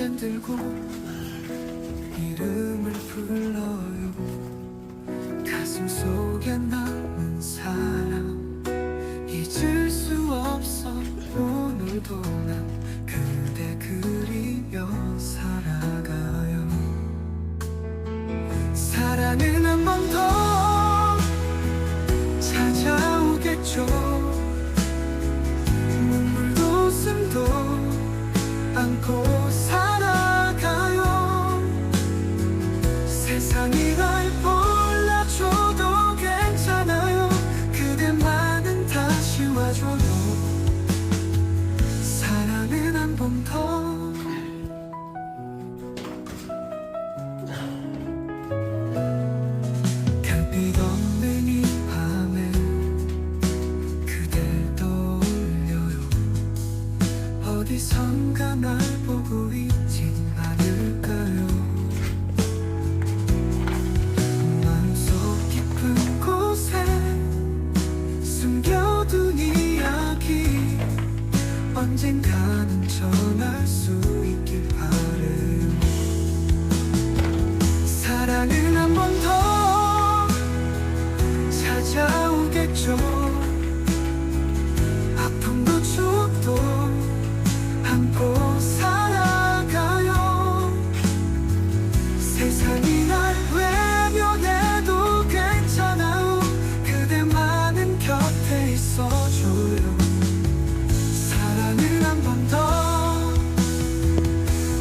젠 들고 이름을 불러요. 가슴 속에 남은 사랑 잊을 수 없어. 오늘도 난 그대 그리며 살아가요. 사랑은 한 번 더 찾아오겠죠. 눈물도 숨도 안고 세상이 날 몰라줘도 괜찮아요. 그대만은 다시 와줘요. 사랑은 한 번 더. 별빛 없는 이 밤에 그댈 떠올려요. 어디선가 날 보고 있지만 언젠가는 전할 수 있길 바래. 사랑은